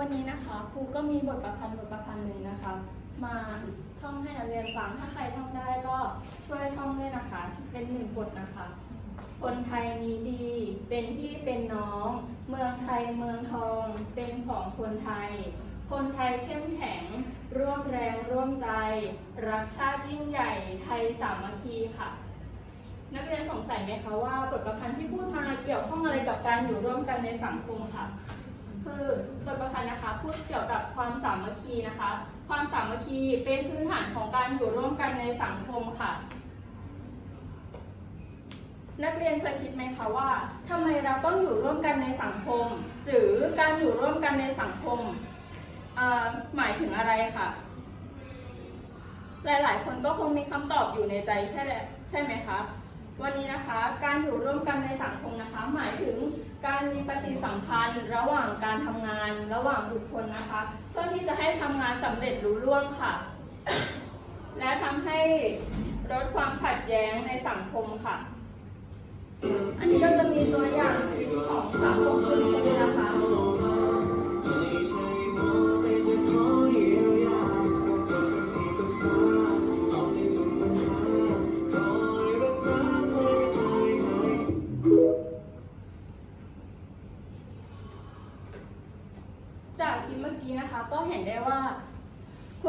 วันนี้นะคะครูก็มีบทประพันธ์บทประพันธ์หนึ่งนะคะ มาท่องให้นักเรียนฟังถ้าใครท่องได้ก็ช่วยท่องด้วยนะคะ เป็นหนึ่งบทนะคะ คนไทยนี้ดี เป็นพี่เป็นน้อง เมืองไทยเมืองทอง เป็นของคนไทย คนไทยเข้มแข็ง ร่วมแรงร่วมใจ รักชาติยิ่งใหญ่ไทยสามัคคีค่ะ นักเรียนสงสัยไหมคะว่าบทประพันธ์ที่พูดมาเกี่ยวข้องอะไรกับการอยู่ร่วมกันในสังคมค่ะ คือบทประพันธ์นะคะพูดเกี่ยวกับความสามัคคีนะคะ ความสามัคคีเป็นพื้นฐานของการอยู่ร่วมกันในสังคมค่ะ นักเรียนเคยคิดไหมคะว่าทำไมเราต้องอยู่ร่วมกันในสังคม หรือการอยู่ร่วมกันในสังคมหมายถึงอะไรค่ะ หลายๆ คนก็คงมีคำตอบอยู่ในใจใช่ใช่ไหมคะ วันนี้นะคะการอยู่ร่วมกันในสังคมนะคะ หมายถึงการมีปฏิสัมพันธ์ ระหว่างการทำงาน ระหว่างบุคคลนะคะ เพื่อที่จะให้ทำงานสำเร็จรู้ร่วงค่ะ และทำให้ลดความขัดแย้งในสังคมค่ะ อันนี้ก็จะมีตัวอย่างคลิปของสัง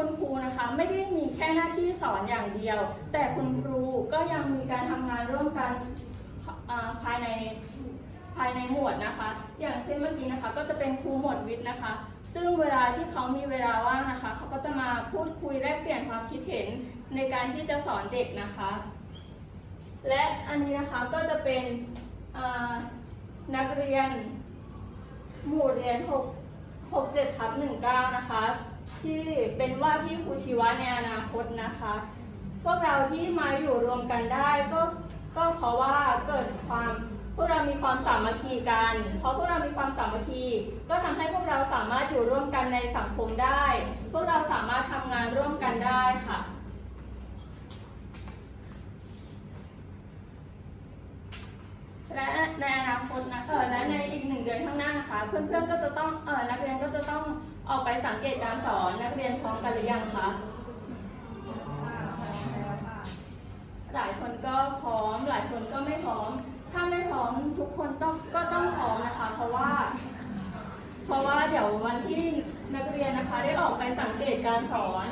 คุณครูนะคะไม่ได้มีแค่หน้าที่สอนอย่างเดียว แต่คุณครูก็ยังมีการทำงานร่วมกันภายในภายในหมวดนะคะ อย่างเช่นเมื่อกี้นะคะ ก็จะเป็นครูหมวดวิทย์นะคะ ซึ่งเวลาที่เขามีเวลาว่างนะคะ เขาก็จะมาพูดคุยแลกเปลี่ยนความคิดเห็นในการที่จะสอนเด็กนะคะ และอันนี้นะคะก็จะเป็นนักเรียน หมู่เรียน 6 6 7ทับ19 นะคะ ที่เป็นว่าที่ครูชีวะในอนาคตนะคะ พวกเราที่มาอยู่รวมกันได้ก็ก็เพราะว่าเกิดความพวกเรามีความสามัคคีกัน เพราะพวกเรามีความสามัคคี ก็ทำให้พวกเราสามารถอยู่ร่วมกันในสังคมได้ พวกเราสามารถทำงานร่วมกันได้ค่ะ และในอนาคตนะเออและในอีกหนึ่งเดือนข้างหน้านะคะเพื่อนๆก็จะต้องเออนักเรียนก็จะต้อง ออกไปสังเกตการสอนนักเรียนพร้อมกันหรือยังคะ หลายคนก็พร้อม หลายคนก็ไม่พร้อม ถ้าไม่พร้อมทุกคนต้องก็ต้องพร้อมนะคะ เพราะว่า เพราะว่าเดี๋ยววันที่นักเรียนนะคะ ได้ออกไปสังเกตการสอน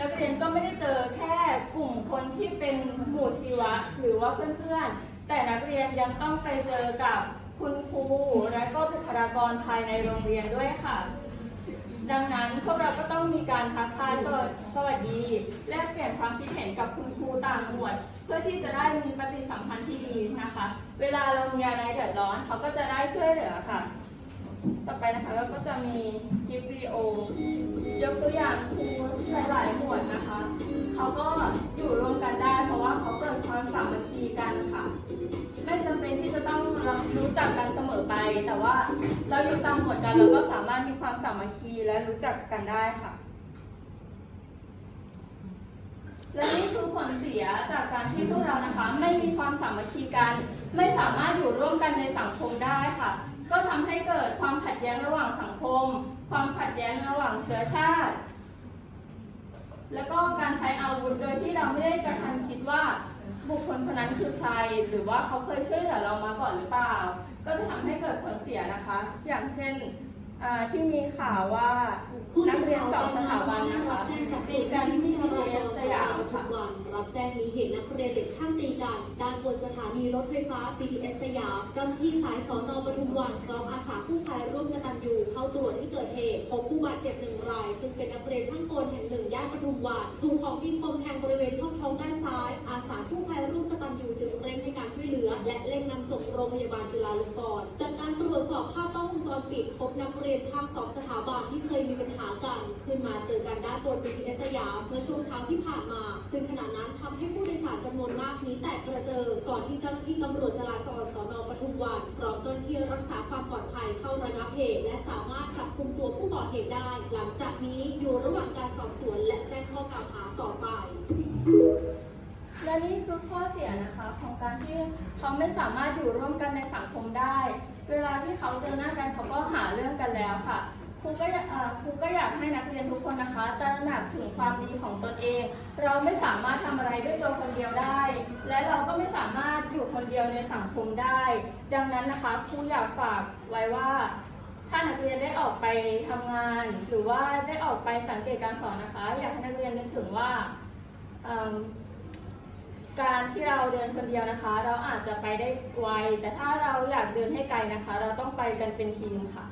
นักเรียนก็ไม่ได้เจอแค่กลุ่มคนที่เป็นหมู่ชีวะ หรือว่าเพื่อนๆ แต่นักเรียนยังต้องไปเจอกับคุณครูและก็บุคลากรภายในโรงเรียนด้วยค่ะ ดังนั้นพวกเราก็ต้องมีการทักทายสวสวัสดี แลกเปลี่ยนความคิดเห็นกับคุณครูต่างหมวด เพื่อที่จะได้มีปฏิสัมพันธ์ที่ดีนะคะ เวลาเรามีอะไรเดือดร้อนเขาก็จะได้ช่วยเหลือค่ะ ต่อไปนะคะเราก็จะมีคลิปวิดีโอยกตัวอย่างครูหลายๆคน เสมอไป แต่ว่าเราอยู่ตามหมวดกันเราก็สามารถมีความสามัคคีและรู้จักกันได้ค่ะ และนี่คือผลเสียจากการที่พวกเรานะคะ ไม่มีความสามัคคีกัน ไม่สามารถอยู่ร่วมกันในสังคมได้ค่ะ ก็ทำให้เกิดความขัดแย้งระหว่างสังคม ความขัดแย้งระหว่างเชื้อชาติ แล้วก็การใช้อาวุธโดยที่เราไม่ได้กระทันคิดว่า บุคคลคนนั้นคือใคร หรือว่าเขาเคยช่วยเหลือเรามาก่อนหรือเปล่า ก็จะทำให้เกิดผลเสียนะคะ อย่างเช่นอ่าที่มีข่าวว่าผู้นัสื่กอเรียนข่าวสองรายสงานถาบัว่านนะคะได้รับแจ้งจากตีศูนย์กันวิทที่ยุโรงจเรียนราสจรยามปทุค่ะมวันรับแจ้งมีเหตุนักเรียนเด็กช่างตีกันด้านบนสถานีรถไฟฟ้า BTS สยามเจ้าหน้าที่สายสอนอปทุมวันพร้อมอาสากู้ภัยร่วมกตัญญูเข้าตรวจที่เกิดเหตุพบผู้บาดเจ็บหนึ่งราย ซึ่งเป็นนักเรียนช่างกลแห่งหนึ่งย่านปทุมวันถูกของมีคมแทงบริเวณช่องท้องด้านซ้ายอาส และเร่งนำส่งโรงพยาบาลจุฬาลงกรณ์จากการตรวจสอบภาพกล้องวงจรปิด พบนักเรียนช่างสองสถาบันที่เคยมีปัญหากัน ขึ้นมาเจอกันด้านบน BTS สยามเมื่อช่วงเช้าที่ผ่านมา ซึ่งขณะนั้นทำให้ผู้โดยสารจำนวนมากนี้แตกกระเจิงก่อนที่เจ้าหน้าที่ตำรวจจราจรสนปทุมวันพร้อมเจ้าหน้าที่รักษาความปลอดภัยเข้าระงับเหตุและสามารถจับกลุ่มตัวผู้ก่อเหตุได้ หลังจากนี้อยู่ระหว่างการสอบสวนและแจ้งข้อกล่าวหาต่อไป ของการที่เขาไม่สามารถอยู่ร่วมกันในสังคมได้ เวลาที่เขาเจอหน้ากันเขาก็หาเรื่องกันแล้วค่ะครูก็อยากเอ่อครูก็อยากให้นักเรียนทุกคนนะคะตระหนักถึงความดีของตนเอง เราไม่สามารถทำอะไรด้วยตัวคนเดียวได้ และเราก็ไม่สามารถอยู่คนเดียวในสังคมได้ ดังนั้นนะคะครูอยากฝากไว้ว่า ถ้านักเรียนได้ออกไปทำงาน หรือว่าได้ออกไปสังเกตการสอนนะคะ อยากให้นักเรียนนึกถึงว่า การที่เราเดินคนเดียวนะคะ เราอาจจะไปได้ไวแต่ถ้าเราอยากเดินให้ไกลนะคะ เราต้องไปกันเป็นทีมค่ะ